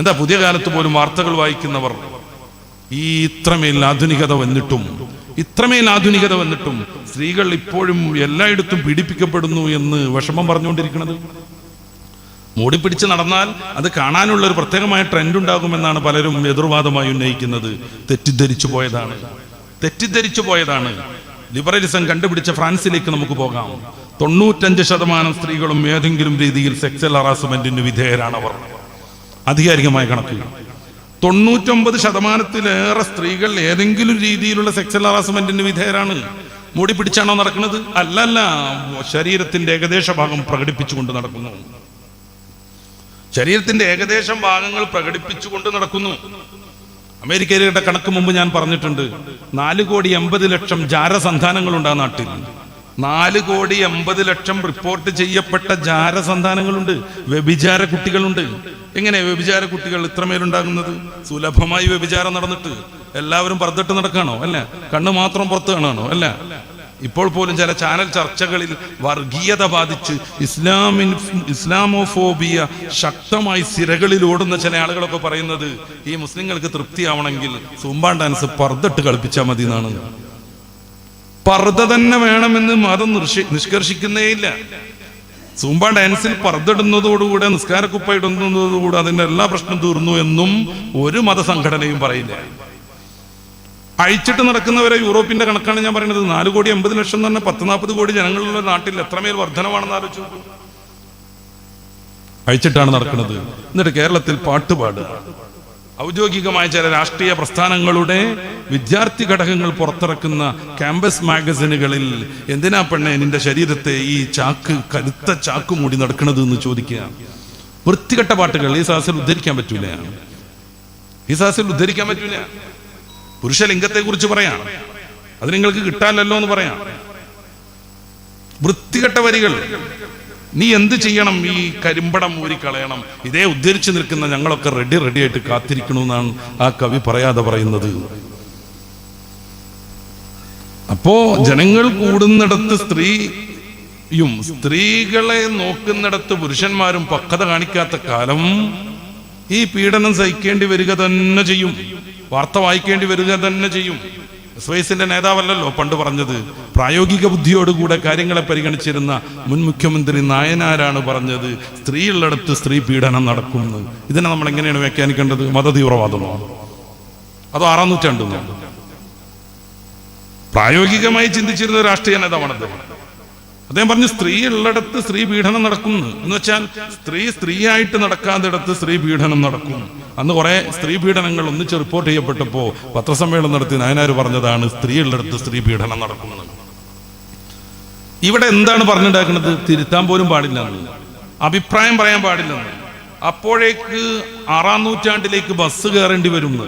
എന്താ പുതിയ കാലത്ത് പോലും വാർത്തകൾ വായിക്കുന്നവർ ഈ ഇത്രമേൽ ആധുനികത വന്നിട്ടും ഇത്രമേൽ ആധുനികത വന്നിട്ടും സ്ത്രീകൾ ഇപ്പോഴും എല്ലായിടത്തും പീഡിപ്പിക്കപ്പെടുന്നു എന്ന് വിഷമം പറഞ്ഞുകൊണ്ടിരിക്കുന്നത്? മൂടി പിടിച്ച് നടന്നാൽ അത് കാണാനുള്ള ഒരു പ്രത്യേകമായ ട്രെൻഡ് ഉണ്ടാകുമെന്നാണ് പലരും എതിർവാദമായി ഉന്നയിക്കുന്നത്. തെറ്റിദ്ധരിച്ചു പോയതാണ്. തെറ്റിദ്ധരിച്ചു പോയതാണ്. ലിബറലിസം കണ്ടുപിടിച്ച ഫ്രാൻസിലേക്ക് നമുക്ക് പോകാം. തൊണ്ണൂറ്റഞ്ച് ശതമാനം സ്ത്രീകളും ഏതെങ്കിലും രീതിയിൽ സെക്സൽ ഹറാസ്മെന്റിന് വിധേയരാണവർ. ആധികാരികമായ കണക്കുകൾ തൊണ്ണൂറ്റൊമ്പത് ശതമാനത്തിലേറെ സ്ത്രീകൾ ഏതെങ്കിലും രീതിയിലുള്ള സെക്സൽ ഹറാസ്മെന്റിന് വിധേയരാണ്. മൂടി പിടിച്ചാണോ നടക്കുന്നത്? അല്ലല്ല ശരീരത്തിന്റെ ഏകദേശ ഭാഗം പ്രകടിപ്പിച്ചുകൊണ്ട് നടക്കുന്നു. ശരീരത്തിന്റെ ഏകദേശം ഭാഗങ്ങൾ പ്രകടിപ്പിച്ചുകൊണ്ട് നടക്കുന്നു. അമേരിക്കയുടെ കണക്ക് മുമ്പ് ഞാൻ പറഞ്ഞിട്ടുണ്ട്. നാല് കോടി എൺപത് ലക്ഷം ജാരസന്താനങ്ങളുണ്ട് ആ നാട്ടിൽ. നാല് കോടി എൺപത് ലക്ഷം റിപ്പോർട്ട് ചെയ്യപ്പെട്ട ജാരസന്താനങ്ങളുണ്ട്. വ്യഭിചാര കുട്ടികളുണ്ട്. എങ്ങനെ വ്യഭിചാര കുട്ടികൾ ഇത്രമേലുണ്ടാകുന്നത് സുലഭമായി വ്യഭിചാരം നടന്നിട്ട് എല്ലാവരും പറത്തിട്ട് നടക്കാണോ? അല്ല. കണ്ണു മാത്രം പുറത്ത് കാണാണോ അല്ല. ഇപ്പോൾ പോലും ചില ചാനൽ ചർച്ചകളിൽ വർഗീയത ബാധിച്ച് ഇസ്ലാമിൻ ഇസ്ലാമോഫോബിയ ശക്തമായി സിരകളിൽ ഓടുന്ന ചില ആളുകളൊക്കെ പറയുന്നത് ഈ മുസ്ലിങ്ങൾക്ക് തൃപ്തിയാവണമെങ്കിൽ സുംബാൻ ഡാൻസ് പർദ്ദിട്ട് കളിപ്പിച്ചാൽ മതി എന്നാണ് പർദ്ദ തന്നെ വേണമെന്ന് മതം നിഷ്കർഷിക്കുന്നേയില്ല. സൂമ്പ ഡാൻസിൽ പർദ്ദിടുന്നതോടുകൂടെ നിസ്കാരക്കുപ്പ ഇടുന്നതോടുകൂടെ അതിന്റെ എല്ലാ പ്രശ്നം തീർന്നു എന്നും ഒരു മതസംഘടനയും പറയില്ല. അഴിച്ചിട്ട് നടക്കുന്നവരെ യൂറോപ്പിന്റെ കണക്കാണ് ഞാൻ പറയുന്നത്. നാല് കോടി എൺപത് ലക്ഷം പറഞ്ഞാൽ പത്ത് നാൽപ്പത് കോടി ജനങ്ങളുള്ള നാട്ടിൽ എത്രമേൽ വർധനമാണെന്ന് ആലോചിച്ചു. അഴിച്ചിട്ടാണ് നടക്കുന്നത്. എന്നിട്ട് കേരളത്തിൽ പാട്ടുപാടുക. ഔദ്യോഗികമായ ചില രാഷ്ട്രീയ പ്രസ്ഥാനങ്ങളുടെ വിദ്യാർത്ഥി ഘടകങ്ങൾ പുറത്തിറക്കുന്ന ക്യാമ്പസ് മാഗസിനുകളിൽ എന്തിനാ പെണ്ണെ നിന്റെ ശരീരത്തെ ഈ ചാക്ക് കരുത്ത ചാക്ക് മൂടി നടക്കുന്നത് എന്ന് ചോദിക്കുക? വൃത്തികെട്ട പാട്ടുകൾ ഈ സാഹസിൽ ഉദ്ധരിക്കാൻ പറ്റൂല. ഈ സാഹസിൽ ഉദ്ധരിക്കാൻ പറ്റൂല. പുരുഷലിംഗത്തെ കുറിച്ച് പറയാം. അത് നിങ്ങൾക്ക് കിട്ടാനല്ലോ എന്ന് പറയാം. വൃത്തികെട്ട വരികൾ നീ എന്ത് ചെയ്യണം? ഈ കരിമ്പടം ഊരിക്കളയണം ഇതേ ഉദ്ധരിച്ചു നിൽക്കുന്ന ഞങ്ങളൊക്കെ റെഡി റെഡി ആയിട്ട് കാത്തിരിക്കണമെന്നാണ് ആ കവി പറയാതെ പറയുന്നത്. അപ്പോ ജനങ്ങൾ കൂടുന്നിടത്ത് സ്ത്രീയും സ്ത്രീകളെ നോക്കുന്നിടത്ത് പുരുഷന്മാരും പക്വത കാണിക്കാത്ത കാലം ഈ പീഡനം സഹിക്കേണ്ടി വരിക തന്നെ ചെയ്യും. വാർത്ത വായിക്കേണ്ടി വരിക തന്നെ ചെയ്യും. എസ് വൈസിന്റെ നേതാവല്ലല്ലോ പണ്ട് പറഞ്ഞത്. പ്രായോഗിക ബുദ്ധിയോടുകൂടെ കാര്യങ്ങളെ പരിഗണിച്ചിരുന്ന മുൻ മുഖ്യമന്ത്രി നായനാരാണ് പറഞ്ഞത് സ്ത്രീയുള്ളിടത്ത് സ്ത്രീ പീഡനം നടക്കുന്നു. ഇതിനെ നമ്മൾ എങ്ങനെയാണ് വ്യാഖ്യാനിക്കേണ്ടത്? മതതീവ്രവാദമോ? അതോ ആറാം നൂറ്റാണ്ടെന്നോ പ്രായോഗികമായി ചിന്തിച്ചിരുന്ന രാഷ്ട്രീയ നേതാവാണ് അദ്ദേഹം അദ്ദേഹം പറഞ്ഞു സ്ത്രീ ഉള്ളിടത്ത് സ്ത്രീ പീഡനം നടക്കുന്നു. എന്ന് വെച്ചാൽ സ്ത്രീ സ്ത്രീയായിട്ട് നടക്കാത്തിടത്ത് സ്ത്രീ പീഡനം നടക്കുന്നു അന്ന് കുറെ സ്ത്രീ പീഡനങ്ങൾ ഒന്നിച്ച് റിപ്പോർട്ട് ചെയ്യപ്പെട്ടപ്പോ പത്രസമ്മേളനം നടത്തി നായനാർ പറഞ്ഞതാണ് സ്ത്രീ ഉള്ളിടത്ത് സ്ത്രീ പീഡനം നടക്കുന്നത് ഇവിടെ എന്താണ് പറഞ്ഞുണ്ടാക്കുന്നത്? തിരുത്താൻ പോലും പാടില്ല. അഭിപ്രായം പറയാൻ പാടില്ലെന്ന് അപ്പോഴേക്ക് ആറാം നൂറ്റാണ്ടിലേക്ക് ബസ് കയറേണ്ടി വരുന്നു.